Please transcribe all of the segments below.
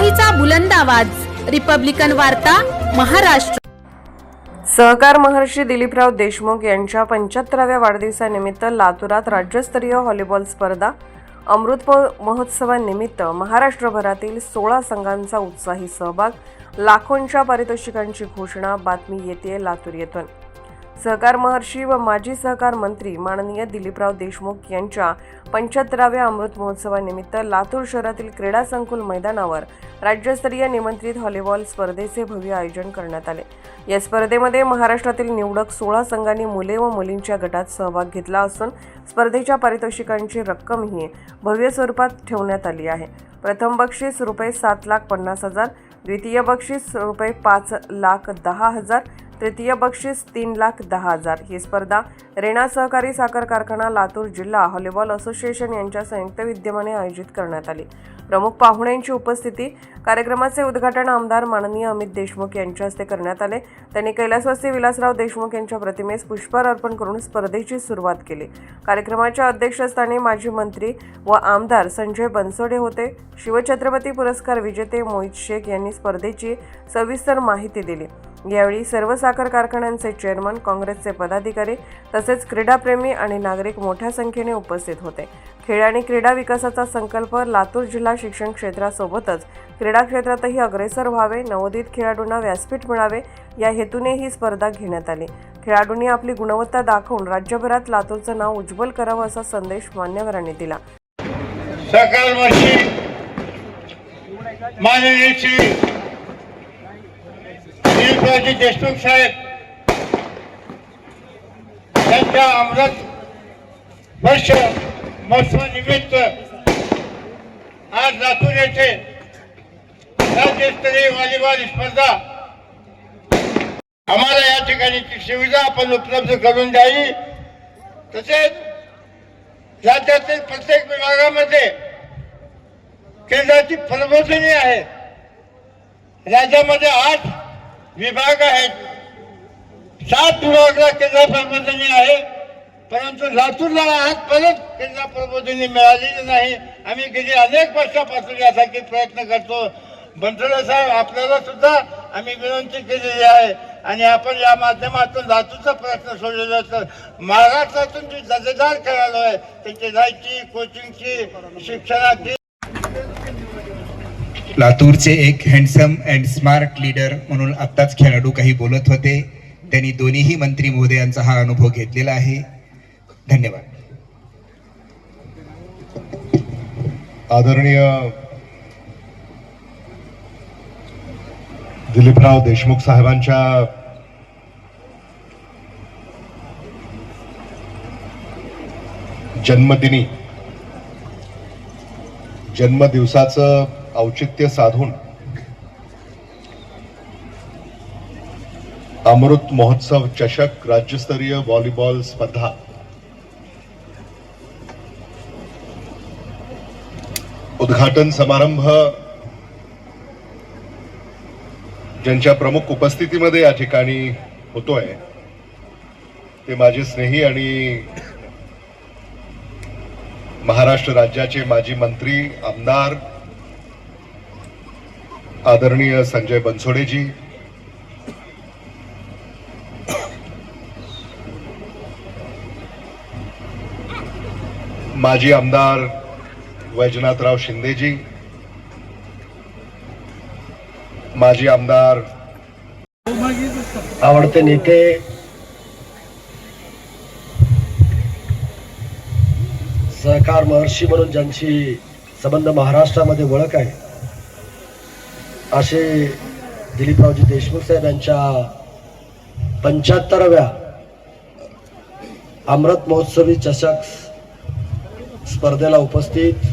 लोकशाहीचा बुलंद आवाज. रिपब्लिकन वार्ता महाराष्ट्र. सहकार महर्षी दिलीपराव देशमुख यांच्या पंच्याहत्तराव्या वाढदिवसानिमित्त लातूरात राज्यस्तरीय व्हॉलीबॉल स्पर्धा अमृत महोत्सवानिमित्त महाराष्ट्रभरातील सोळा संघांचा उत्साही सहभाग लाखोंच्या पारितोषिकांची घोषणा बातमी येते लातूर येथून. सहकार महर्षी व माजी सहकार मंत्री माननीय दिलीपराव देशमुख यांच्या पंच्याहत्तराव्या अमृत महोत्सवानिमित्त लातूर शहरातील क्रीडा संकुल मैदानावर राज्यस्तरीय निमंत्रित व्हॉलीबॉल स्पर्धेचे भव्य आयोजन करण्यात आले. या स्पर्धेमध्ये महाराष्ट्रातील निवडक सोळा संघांनी मुले व मुलींच्या गटात सहभाग घेतला असून स्पर्धेच्या पारितोषिकांची रक्कमही भव्य स्वरूपात ठेवण्यात आली आहे. प्रथम बक्षीस रुपये सात लाख पन्नास हजार द्वितीय बक्षीस रुपये पाच लाख दहा हजार तृतीय बक्षीस तीन लाख दहा हजार. ही स्पर्धा रेणा सहकारी साखर कारखाना लातूर जिल्हा व्हॉलीबॉल असोसिएशन यांच्या संयुक्त विद्यमाने आयोजित करण्यात आली. प्रमुख पाहुण्यांची उपस्थिती कार्यक्रमाचे उद्घाटन आमदार माननीय अमित देशमुख यांच्या हस्ते करण्यात आले. त्यांनी कैलासवासी विलासराव देशमुख यांच्या प्रतिमेस पुष्पहार अर्पण करून स्पर्धेची सुरुवात केली. कार्यक्रमाच्या अध्यक्षस्थानी माजी मंत्री व आमदार संजय बनसोडे होते. शिवछत्रपती पुरस्कार विजेते मोहित शेख यांनी स्पर्धेची सविस्तर माहिती दिली. यावेळी सर्व साखर कारखान्यांचे चेअरमन काँग्रेसचे पदाधिकारी तसेच क्रीडाप्रेमी आणि नागरिक मोठ्या संख्येने उपस्थित होते. खेळ आणि क्रीडा विकासाचा संकल्प लातूर जिल्हा शिक्षण क्षेत्रासोबतच क्रीडा क्षेत्रातही अग्रेसर व्हावे नवोदित खेळाडूंना व्यासपीठ मिळावे या हेतूने ही स्पर्धा घेण्यात आली. खेळाडूंनी आपली गुणवत्ता दाखवून राज्यभरात लातूरचं नाव उज्ज्वल करावं असा संदेश मान्यवरांनी दिला. सकाळ शिवाजी देशमुख साहेब यांच्या अमृत वर्ष महोत्सवानिमित्त आज लातूर येथे राज्यस्तरीय व्हॉलीबॉल स्पर्धा आम्हाला या ठिकाणी सुविधा आपण उपलब्ध करून द्यावी. तसेच राज्यातील प्रत्येक विभागामध्ये केंद्राची प्रबोधनी आहे. राज्यामध्ये आठ विभाग आहेत सात विभागाला केंद्र प्रबोधनी आहे. परंतु लातूरला परत केंद्र प्रबोधनी मिळालेली नाही. आम्ही गेली अनेक वर्षापासून यासाठी प्रयत्न करतो. बनसोडे साहेब आपल्याला सुद्धा आम्ही विनंती केलेली आहे. आणि आपण या माध्यमातून धातूचा प्रश्न सोडलेला असतो महाराष्ट्रातून जी दर्जेदार खेळाडू आहे त्यांची राहायची कोचिंगची शिक्षणाची लातूरचे एक हँडसम अँड स्मार्ट लीडर म्हणून आत्ताच खेळाडू काही बोलत होते. त्यांनी दोन्हीही मंत्री महोदयांचा हा अनुभव घेतलेला आहे. धन्यवाद. आदरणीय दिलीपराव देशमुख साहेबांच्या जन्मदिनी जन्मदिवसाचं औचित्य साधून अमृत महोत्सव चषक राज्यस्तरीय व्हॉलीबॉल स्पर्धा. उद्घाटन समारंभ ज्यांच्या प्रमुख उपस्थितीमध्ये या ठिकाणी होतोय ते माझे स्नेही आणि महाराष्ट्र राज्याचे माजी मंत्री आमदार आदरणीय संजय बनसोडेजी. माजी आमदार वैजनाथराव शिंदेजी. माजी आमदार आवडते नेते. सहकार महर्षी म्हणून ज्यांची संबंध महाराष्ट्रामध्ये ओळख आहे. असे दिलीपरावजी देशमुख साहेब यांच्या पंच्याहत्तराव्या अमृत महोत्सवी चषक स्पर्धेला उपस्थित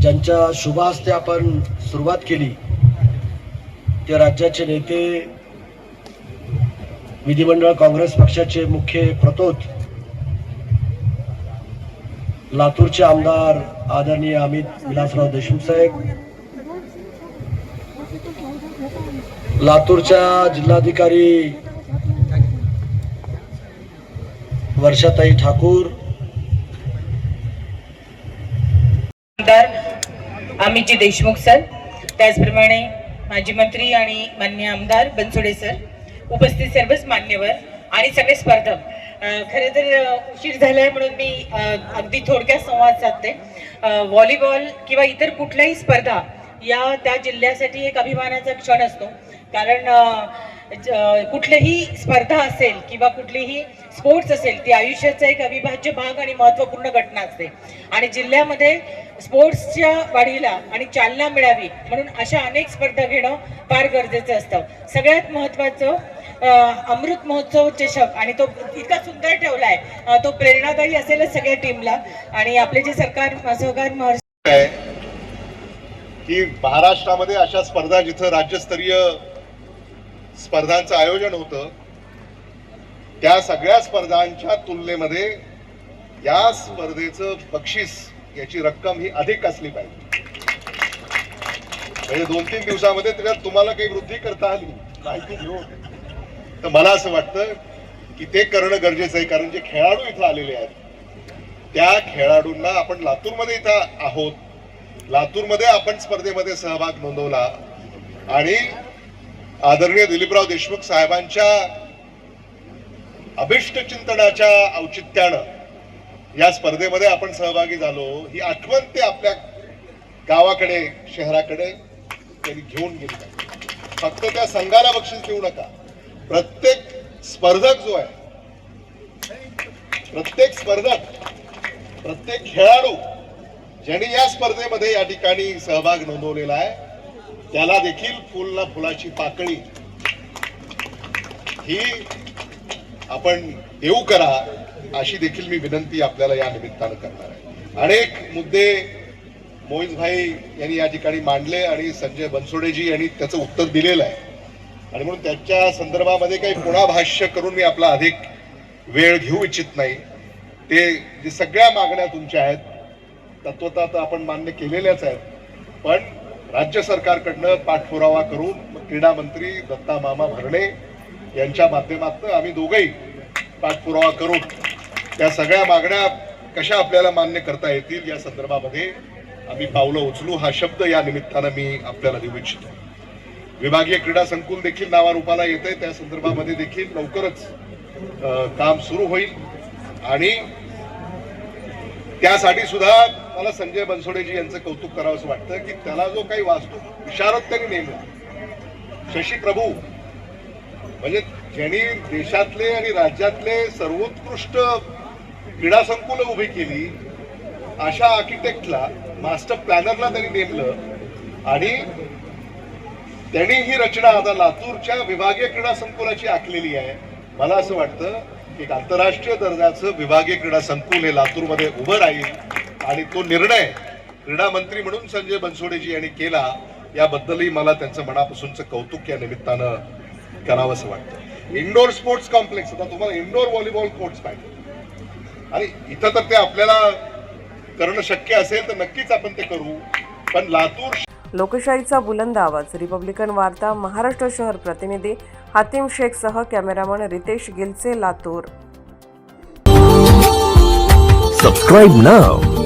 ज्यांच्या शुभ हस्ते आपण सुरुवात केली ते राज्याचे नेते विधिमंडळ काँग्रेस पक्षाचे मुख्य प्रतोद लातूरचे आमदार आदरणीय अमित विलासराव देशमुख साहेब लातूरच्या जिल्हाधिकारी वर्षाताई ठाकूर. आमदार अमितजी देशमुख सर त्याचप्रमाणे माजी मंत्री आणि मान्य आमदार बनसोडे सर उपस्थित सर्वच मान्यवर आणि सगळे स्पर्धक. खरं तर उशीर झालाय म्हणून मी अगदी थोडक्यात संवाद साधते. व्हॉलीबॉल किंवा इतर कुठल्याही स्पर्धा या त्या जिल्ह्यासाठी एक अभिमानाचा क्षण असतो. कारण कुठलीही स्पर्धा असेल किंवा कुठलीही स्पोर्ट्स असेल ती आयुष्याचा एक अविभाज्य भाग आणि महत्त्वपूर्ण घटना असते. आणि जिल्ह्यामध्ये स्पोर्ट्सच्या वाढीला आणि चालना मिळावी म्हणून अशा अनेक स्पर्धा घेणं फार गरजेचं असतं. सगळ्यात महत्त्वाचं अमृत महोत्सव चषक आणि तो इतका सुंदर ठेवलाय आहे तो प्रेरणादायी असेलच सगळ्या टीमला. आणि आपले जे सरकार सहकार महर्षी की महाराष्ट्रामध्ये अशा स्पर्धा जिथं राज्यस्तरीय स्पर्धांचं आयोजन होतं त्या सगळ्या स्पर्धांच्या तुलनेमध्ये या स्पर्धेचं बक्षीस याची रक्कम ही अधिक असली पाहिजे. म्हणजे दोन तीन दिवसामध्ये त्याच्यात तुम्हाला काही वृद्धी करता आली माहिती घेऊन. तर मला असं वाटतं की ते करणं गरजेचं आहे कारण जे खेळाडू इथं आलेले आहेत त्या खेळाडूंना आपण लातूरमध्ये इथं आहोत. लातूरमध्ये आपण स्पर्धेमध्ये सहभाग नोंदवला. आणि आदरणीय दिलीपराव देशमुख साहेबांच्या अभिष्ट चिंतनाच्या औचित्यानं या स्पर्धेमध्ये आपण सहभागी झालो. ही आठवण ते आपल्या गावाकडे शहराकडे त्यांनी घेऊन गेली. फक्त त्या संघाला बक्षीस देऊ नका. प्रत्येक स्पर्धक जो आहे प्रत्येक स्पर्धक प्रत्येक खेळाडू ज्यांनी या स्पर्धेमध्ये या ठिकाणी सहभाग नोंदवलेला आहे त्याला देखील फुलला फुलाची पाकळी. ही आपण देऊ करा अशी देखील मी विनंती आपल्याला या निमित्तानं करणार आहे. अनेक मुद्दे मोहित भाई यांनी या ठिकाणी मांडले आणि संजय बनसोडेजी यांनी त्याचं उत्तर दिलेलं आहे. आणि म्हणून त्याच्या संदर्भामध्ये काही पुन्हा भाष्य करून मी आपला अधिक वेळ घेऊ इच्छित नाही. ते जे सगळ्या मागण्या तुमच्या आहेत तत्वता तर आपण मान्य केलेल्याच आहेत. पण राज्य सरकारकडनं पाठपुरावा करून क्रीडा मंत्री दत्ता मामा भरणे यांच्या माध्यमातून आम्ही दोघंही पाठपुरावा करून त्या सगळ्या मागण्या कशा आपल्याला मान्य करता येतील या संदर्भामध्ये आम्ही पावलं उचलू. हा शब्द या निमित्तानं मी आपल्याला देऊ इच्छितो. विभागीय क्रीडा संकुल देखील नावारूपाला येत आहे त्या संदर्भामध्ये देखील लवकरच काम सुरू होईल. आणि त्यासाठी सुद्धा मला संजय बनसोडेजी यांचं कौतुक करावं असं वाटतं की त्याला जो काही वास्तू विशारद त्यांनी नेमला. शशी प्रभू म्हणजे ज्यांनी देशातले आणि राज्यातले सर्वोत्कृष्ट क्रीडा संकुल उभी केली अशा आर्किटेक्टला मास्टर प्लॅनरला त्यांनी नेमलं आणि त्यांनी ही रचना आता लातूरच्या विभागीय क्रीडा संकुलाची आखलेली आहे. मला असं वाटतं की एक आंतरराष्ट्रीय दर्जाचं विभागीय क्रीडा संकुल हे लातूरमध्ये उभं राहील. आणि तो निर्णय क्रीडा मंत्री म्हणून संजय बनसोडेजी यांनी केला याबद्दलही मला त्यांचं मनापासूनचं कौतुक या निमित्तानं करावंसं वाटतं. इंडोर स्पोर्ट्स कॉम्प्लेक्स आता तुम्हाला इंडोर व्हॉलीबॉल कोर्ट्स पाहिजे. आणि इथं तर ते आपल्याला करणं शक्य असेल तर नक्कीच आपण ते करू. पण लातूर लोकशाहीचा बुलंद आवाज रिपब्लिकन वार्ता महाराष्ट्र शहर प्रतिनिधी हातीम शेखसह cameraman Ritesh गिलचे Latur. Subscribe now.